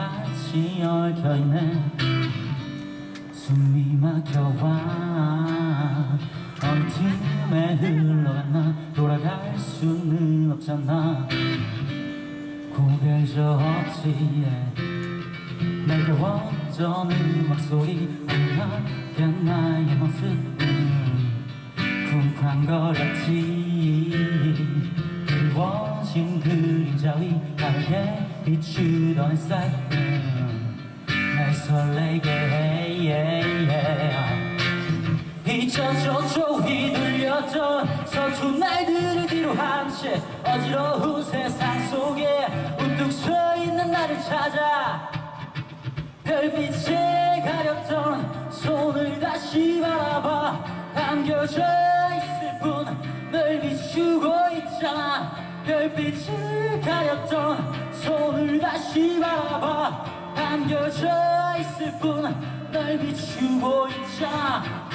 같이 얽혀있네 숨이 막혀와 어느 틈에 흘러갔나 돌아갈 수는 없잖아. 고개를 저었지에 내게 원전 음악 소리 음악에 나의 모습은 쿵쾅거렸지. 그리워진 그림자 위 밝게 비추던 햇살은 날 설레게 해 이전 저쪽 휘둘렸던 서툰 날들을 뒤로 한 채 어지러운 세상 속에 우뚝 서 있는 나를 찾아 별빛에 가렸던 손을 다시 바라봐. 담겨져 있을 뿐 널 비추고 있잖아. 별빛을 가렸던 손을 다시 바라봐 담겨져 있을 뿐 널 비추고 있잖아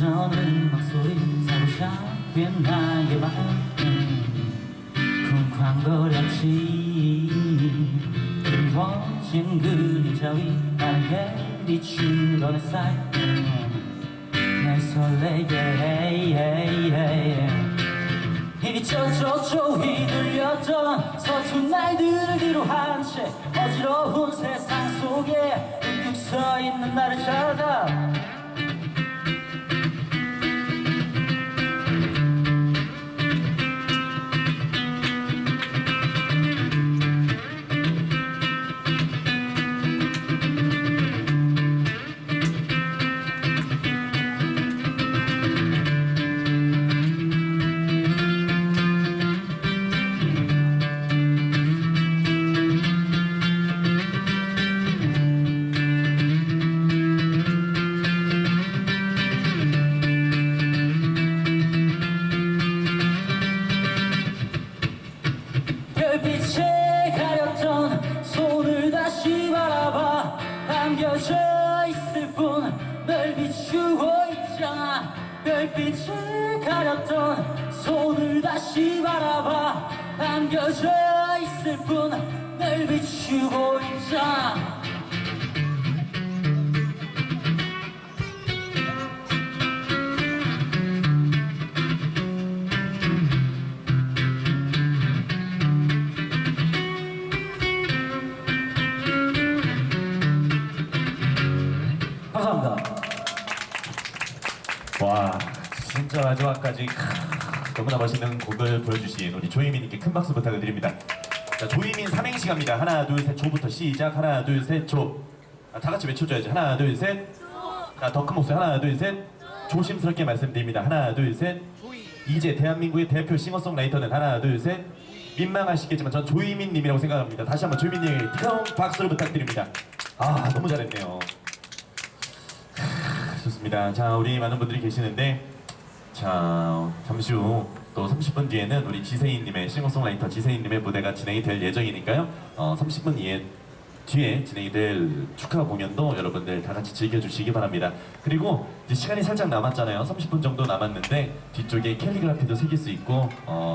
내게 어떤 음악 소리 사로잡 힌 나의 마음은 쿵쾅거렸지. 그리워진 그림자 위 나에게 비추던 햇살은 날 설레게 저쪽 휘둘렸던 서툰 날들을 뒤로 한 채 어지러운 세상 속에 우뚝 서 있는 나를 찾아 잖아 별빛을 가렸던 손을 다시 바라봐. 담겨져 있을 뿐 널 비추고 있잖아 감사합니다 와 진짜 마지막까지 크, 너무나 멋있는 곡을 보여주신 우리 조이민님께 큰 박수 부탁을 드립니다. 자 조이민 삼행시 갑니다. 하나 둘 셋 조부터 시작. 하나 둘 셋 조. 아, 다 같이 외쳐줘야지. 하나 둘 셋. 자 더 큰 목소리 하나 둘 셋. 조심스럽게 말씀드립니다. 하나 둘 셋. 이제 대한민국의 대표 싱어송라이터는 하나 둘 셋. 민망하시겠지만 전 조이민님이라고 생각합니다. 다시 한번 조이민님 큰 박수를 부탁드립니다. 아 너무 잘했네요. 좋습니다. 자, 우리 많은 분들이 계시는데, 자, 잠시 후 또 30분 뒤에는 우리 지세인님의 싱어송라이터 지세인님의 무대가 진행이 될 예정이니까요. 어, 30분 이에 뒤에 진행이 될 축하 공연도 여러분들 다 같이 즐겨주시기 바랍니다. 그리고 이제 시간이 살짝 남았잖아요. 30분 정도 남았는데 뒤쪽에 캘리그라피도 새길 수 있고, 어,